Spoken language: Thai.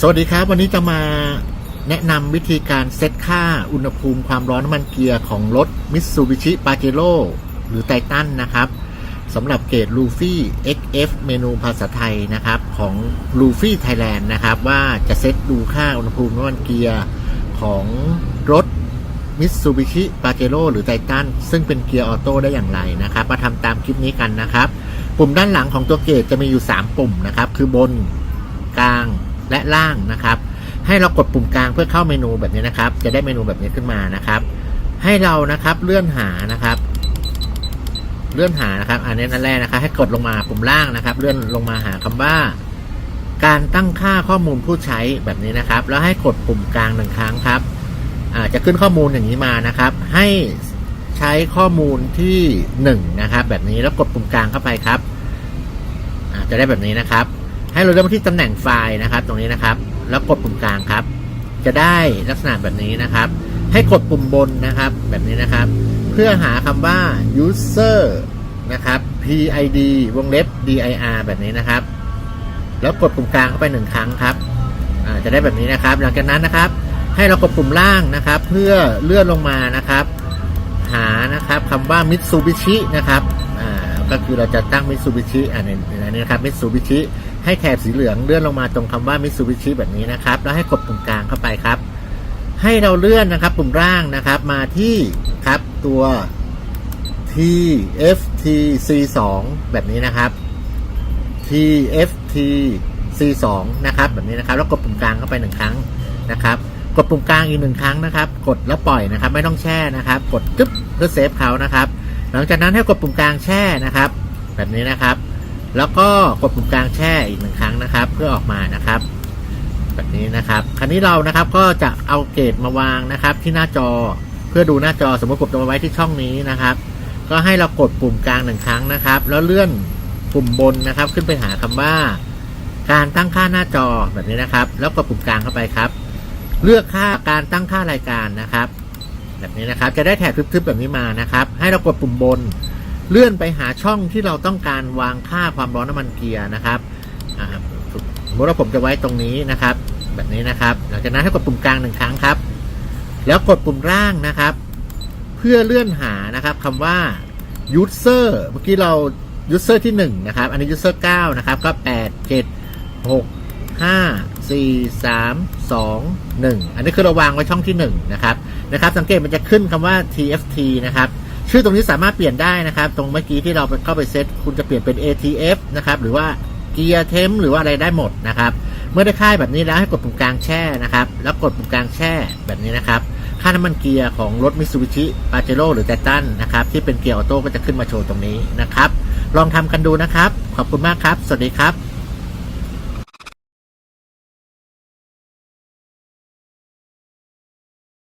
สวัสดีครับ วันนี้จะมาแนะนำวิธีการเซตค่าอุณหภูมิความร้อนน้ำมันเกียร์ของรถ Mitsubishi Pajero หรือไททันนะครับสำหรับเกรด Luffy XF เมนูภาษาไทยนะครับของ Luffy Thailand นะครับ ว่าจะเซตดูค่าอุณหภูมิน้ำมันเกียร์ของรถ Mitsubishi Pajero หรือไททันซึ่งเป็นเกียร์ออโต้ได้อย่างไรนะครับ มาทำตามคลิปนี้กันนะครับ ปุ่มด้านหลังของตัวเกจจะมีอยู่ 3 ปุ่มนะครับ คือบนกลาง และล่างนะครับ ให้เรากดปุ่มกลางเพื่อเข้าเมนูแบบนี้นะครับ จะได้เมนูแบบนี้ขึ้นมานะครับ ให้เรานะครับเลื่อนหานะครับ เลื่อนหานะครับ อันนี้นั่นแรกนะครับ ให้กดลงมาปุ่มล่างนะครับ เลื่อนลงมาหาคำว่า การตั้งค่าข้อมูลผู้ใช้แบบนี้นะครับ แล้วให้กดปุ่มกลางหนึ่งครั้งครับอ่าจะขึ้นข้อมูลอย่างนี้มานะครับ ให้ใช้ข้อมูลที่หนึ่งนะครับ แบบนี้แล้วกดปุ่มกลางเข้าไปครับอ่าจะได้แบบนี้นะครับ ให้เราเลือกมที่ตำแหน่งไฟล์นะครับ ตรงนี้นะครับ แล้วกดปุ่มกลางครับ จะได้ลักษณะแบบนี้นะครับ ให้กดปุ่มบนนะครับ แบบนี้นะครับ เพื่อหาคำว่า user นะครับ PID วงเล็บ dir แบบนี้นะครับ แล้วกดปุ่มกลางเข้าไปหนึ่งครั้งครับจะได้แบบนี้นะครับ หลังจากนั้นนะครับ ให้เรากดปุ่มล่างนะครับ เพื่อเลื่อนลงมานะครับ หานะครับคำว่า Mitsubishi นะครับก็คือเราจะตั้ง Mitsubishi อ่าในในนี้นะครับ Mitsubishi ให้แถบสีเหลืองเลื่อนลงมาตรงคำว่า Mitsubishi แบบนี้นะครับ แล้วให้กดปุ่มกลางเข้าไปครับ ให้เราเลื่อนนะครับปุ่มล่างนะครับมาที่ครับตัว TFT C2 แบบนี้นะครับ TFT C2 นะครับแบบนี้นะครับ แล้วกดปุ่มกลางเข้าไปหนึ่งครั้งนะครับ กดปุ่มกลางอีกหนึ่งครั้งนะครับ กดแล้วปล่อยนะครับ ไม่ต้องแช่นะครับ กดจึ๊บเพื่อเซฟเขานะครับ หลังจากนั้นให้กดปุ่มกลางแช่นะครับ แบบนี้นะครับ แล้วก็กดปุ่มกลางแช่อีกหนึ่งครั้งนะครับ เพื่อออกมานะครับ แบบนี้นะครับ คราวนี้เรานะครับก็จะเอาเกจมาวางนะครับ ที่หน้าจอเพื่อดูหน้าจอสมมติกดตัวไว้ที่ช่องนี้นะครับ ก็ให้เรากดปุ่มกลางหนึ่งครั้งนะครับ แล้วเลื่อนปุ่มบนนะครับ ขึ้นไปหาคำว่า การตั้งค่าหน้าจอแบบนี้นะครับ แล้วกดปุ่มกลางเข้าไปครับ เลือกค่าการตั้งค่ารายการนะครับ แบบนี้นะครับ จะได้แถบทึบๆแบบนี้มานะครับ ให้เรากดปุ่มบน เลื่อนไปหาช่องที่เราต้องการวางค่าความร้อนน้ำมันเกียร์นะครับสมมติว่าผมจะไว้ตรงนี้นะครับ แบบนี้นะครับ หลังจากนั้นให้กดปุ่มกลางหนึ่งครั้งครับ แล้วกดปุ่มล่างนะครับ เพื่อเลื่อนหานะครับคำว่า user เมื่อกี้เรา user ที่1นะครับ อันนี้ user 9นะครับ ก็ 8 7 6 5 4 3 2 1 อันนี้คือเราวางไว้ช่องที่1นะครับ นะครับ สังเกตมันจะขึ้นคำว่า TFT นะครับ ชื่อตรงนี้สามารถเปลี่ยนได้นะครับ ตรงเมื่อกี้ที่เราเข้าไปเซตคุณจะเปลี่ยนเป็น ATF นะครับ หรือว่าเกียร์เทมหรือว่าอะไรได้หมดนะครับ เมื่อได้ค่ายแบบนี้แล้วให้กดปุ่มกลางแช่นะครับ แล้วกดปุ่มกลางแช่แบบนี้นะครับ ค่าน้ำมันเกียร์ของรถ Mitsubishi Pajero หรือ Titan นะครับ ที่เป็นเกียร์ออโต้ก็จะขึ้นมาโชว์ตรงนี้นะครับ ลองทำกันดูนะครับ ขอบคุณมากครับ สวัสดีครับ